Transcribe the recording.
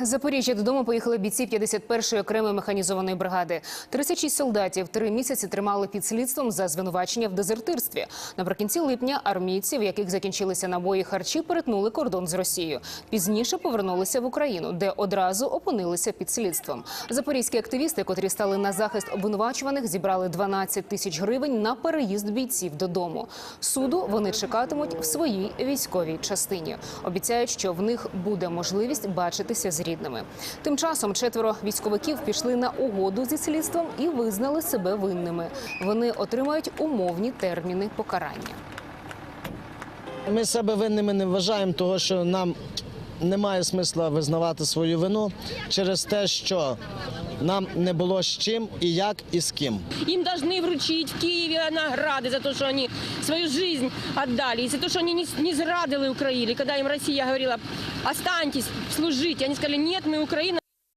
Запоріжжя додому поїхали бійці 51-ї окремої механізованої бригади. 36 солдатів три місяці тримали під слідством за звинувачення в дезертирстві. Наприкінці липня армійці, в яких закінчилися набої харчі, перетнули кордон з Росією. Пізніше повернулися в Україну, де одразу опинилися під слідством. Запорізькі активісти, котрі стали на захист обвинувачуваних, зібрали 12 тисяч гривень на переїзд бійців додому. Суду вони чекатимуть в своїй військовій частині. Обіцяють, що в них буде можливість бачитися з рідними. Тим часом четверо військовиків пішли на угоду зі слідством і визнали себе винними. Вони отримають умовні терміни покарання. Ми себе винними не вважаємо, того що нам немає смисла визнавати свою вину через те, що нам не було з чим і як і з ким. Им должны вручить в Киеве награды за то, что они свою жизнь отдали, и за то, что они не, зрадили Украине. Когда им Россия говорила, останьтесь, служить. они сказали, нет, мы Украина.